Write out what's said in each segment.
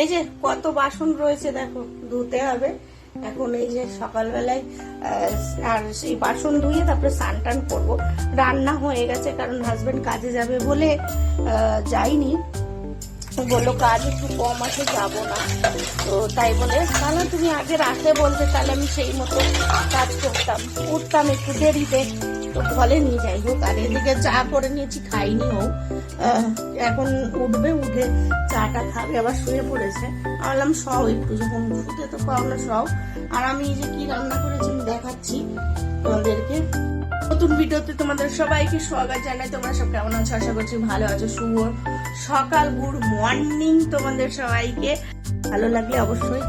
এই যে কত বাসন রয়েছে দেখো, ধুতে হবে। এখন এই যে সকালবেলায় আর সেই বাসন ধুয়ে তারপরে স্নান টান করব। রান্না হয়ে গেছে, কারণ হাজবেন্ড কাজে যাবে বলে যাইনি বলল কাজ একটু কম আছে, যাব না। তো তাই বলে তাহলে তুমি আগে রাতে বলতে তাহলে আমি সেই মতো কাজ করতাম। উঠতাম একটু দেরিতে, তো বলেনি যাই হোক। আর এদিকে চা করে নিয়েছি, খাইনি ও। এখন উঠবে, উঠে চাটা খাবে, আবার শুয়ে পড়েছে। আমি বললাম সব একটু, যখন শুতে তো পাও না আর আমি এই যে কি রান্না করেছি, আমি দেখাচ্ছি তোমাদেরকে। নতুন ভিডিওতে তোমাদের সবাইকে স্বাগত জানাই। তোমরা সব কেমন আছো? আশা করছি ভালো আছো, শুভ সকাল, গুড মর্নিং তোমাদের সবাইকে। ভালো লাগলে অবশ্যই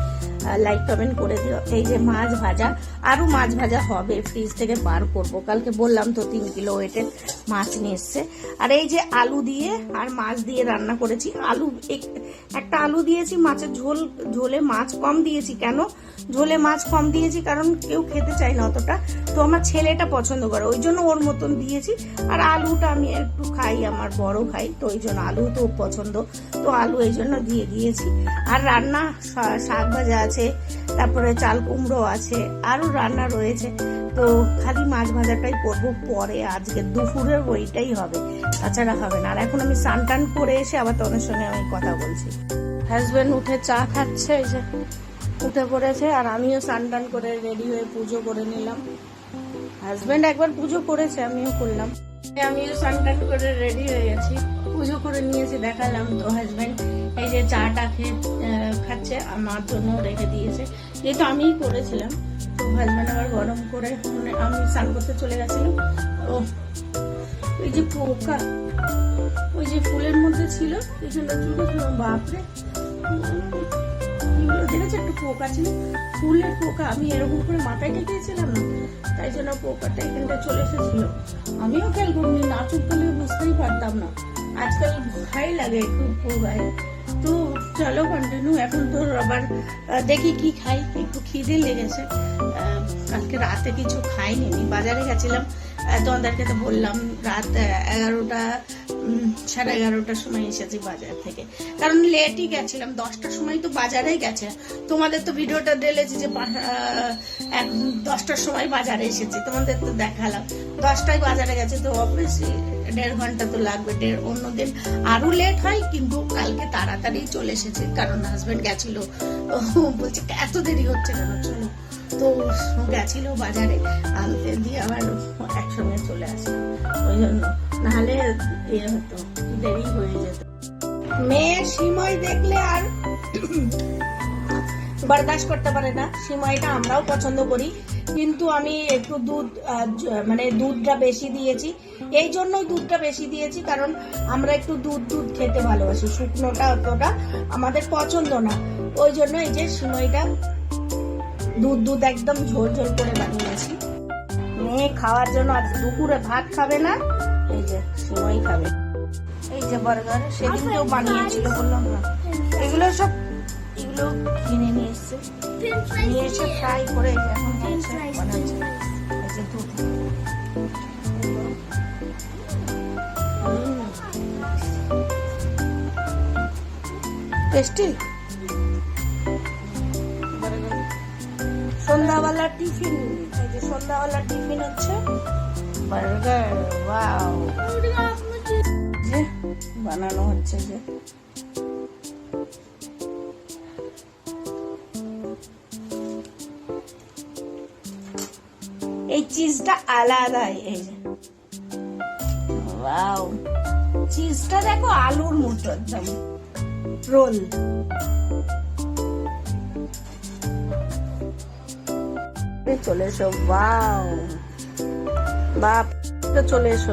লাইক কমেন্ট করে দিও। এই যে মাছ ভাজা আরও মাছ ভাজা হবে। ফ্রিজ থেকে বার করব। কালকে বললাম তো তিন কিলো ওয়েটের মাছ নিয়ে এসছে। আর এই যে আলু দিয়ে আর মাছ দিয়ে রান্না করেছি। আলু এক- একটা আলু দিয়েছি, মাছের ঝোল, ঝোলে মাছ কম দিয়েছি। কেন? ঝোলে মাছ কম দিয়েছি কারণ কেউ খেতে চায় না অতটা। তো আমার ছেলেটা পছন্দ করে। ওই জন্য ওর মতন দিয়েছি। আর আলুটা আমি একটু খাই, আমার বড় খাই তো ওই জন্য আলু তো পছন্দ। তো আলু এই জন্য দিয়ে দিয়েছি। আর রান্না শাক ভাজা আছে। তারপরে চাল কুমড়ো আছে, আরও রান্না রয়েছে। তো খালি মাছ ভাজাটাই করব পরে, আজকে দুপুরের ওইটাই হবে, তাছাড়া হবে না। আর এখন আমি স্নান টান করে এসে আবার তোমার সঙ্গে আমি কথা বলছি। হাজবেন্ড উঠে চা খাচ্ছে, এই যে উঠে পড়েছে, আর আমিও স্নান টান করে রেডি হয়ে পুজো করে নিলাম। হাজবেন্ড একবার পুজো করেছে, আমিও করলাম। আমিও স্নান করে রেডি হয়ে গেছি। পুজো করে নিয়েছি, দেখালাম তো হাজবেন্ড এই যে চাটা খেয়ে খাচ্ছে, আমার জন্য রেখে দিয়েছে। যেহেতু আমিই করেছিলাম। তো হাজবেন্ড আবার গরম করে মানে আমি স্নান করতে চলে গেছিলাম। ও, ওই যে পোকা, ওই যে ফুলের মধ্যে ছিল ছোট বাপরে। এগুলো দেখেছ? একটু পোকা ছিল। ফুলের পোকা। আমি এরকম করে মাথায় টেকেছিলাম না, তাই জন্য পোকাটা এখানটা চলে এসেছিল। আমিও খেয়াল করিনি নাচুক বলে বুঝতেই পারতাম না। আজকাল ভয় লাগে, খুব পোকায় তো চলো কন্টিনিউ এখন তো আবার দেখি কি খাই। একটু খিদে লেগেছে। কালকে রাতে কিছু খাইনি। বাজারে গেছিলাম। তোমাদেরকে তো বললাম, রাত এগারোটা সাড়ে এগারোটার সময় এসেছি বাজার থেকে। কারণ লেটই গেছিলাম, দশটার সময় তো বাজারেই গেছে। তোমাদের তো ভিডিওটা দিলেছি যে দশটার সময় বাজারে এসেছি, তোমাদের তো দেখালাম। দশটায় বাজারে গেছে, তো অবভিয়াসলি দেড় ঘণ্টা তো লাগবে, দেড় অন্যদিন আরও লেট হয়, কিন্তু কালকে তাড়াতাড়ি চলে এসেছে, কারণ হাজবেন্ড গেছিল। বলছে, এত দেরি হচ্ছে কেন? চলো। তো গেছিল বাজারে দিয়ে আবার একসঙ্গে চলে আসলাম ওই জন্য। নাহলে এ হতো, দেরি হয়ে যেত। মেয়ে সিময় দেখলে আর করতে পারে না। সিমাইটা আমরাও পছন্দ করি। কিন্তু আমি একটু দুধ মানে দুধটা বেশি দিয়েছি। এই জন্যই দুধটা বেশি দিয়েছি, কারণ আমরা একটু দুধ দুধ খেতে ভালোবাসি। শুকনোটা অতটা আমাদের পছন্দ না। ওই জন্য এই যে সিমাইটা দুধ দুধ একদম ঝোল ঝোল করে বানিয়েছি। মেয়ে খাওয়ার জন্য আজ দুপুরে ভাত খাবে না, এই যে সিমাই খাবে। এই যে বার্গার, সেদিন কেউ বানিয়েছিল বললাম না। এগুলো সব এগুলো কিনে নিয়ে এসছে। নিয়ে এসে ফ্রাই করে এখন দুধ। টেস্টি? সন্ধ্যাবেলা টিফিন এই যে সন্ধ্যাবেলা টিফিন হচ্ছে। Burger wow. যে বানানো হচ্ছে যে। এই চিজটা আলাদাই এই যে। ওয়াও। চিজটা দেখো আলুর মতো একদম। রোল। চলে এসো ওয়াও। বাপ চলে এসো।